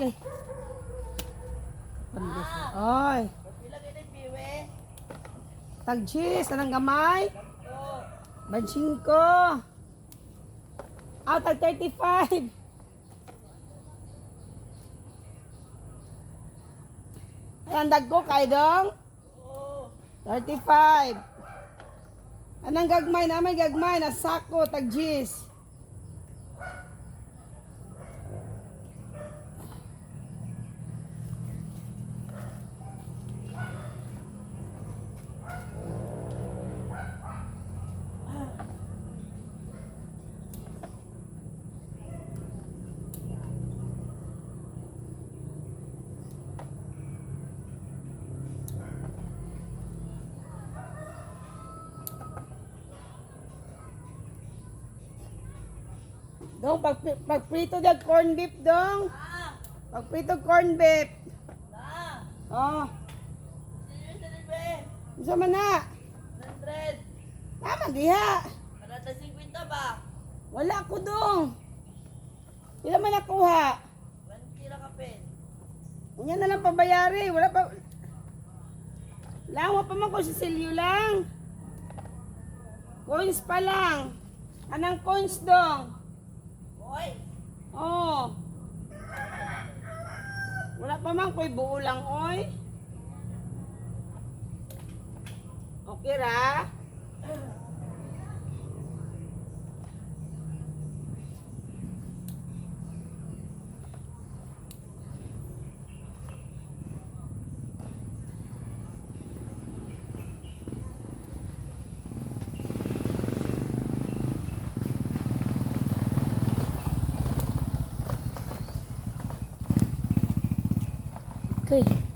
Gay. Pandas. Oy. Tag cheese, anong gamay? Bansin ko. Out of 35. Randag ko kay dong? 35. Anong gagmay na may gagmay na sako tag cheese. Dong, pag, pag prito dag corn beef dong. Ah! Pag prito corn beef. Oh, isa man na. 100. Tama diha. Parata 50 ba? Wala ko dong. Pila man nakuha? 20 lang kapin. Yan na lang pabayari. Wala pa. Lawa pa man ko sa silyo lang. Coins pa lang. Anang coins dong? Hoy! Oh. Wala pa man ko'y buo lang, oy. Okay ra? Okay.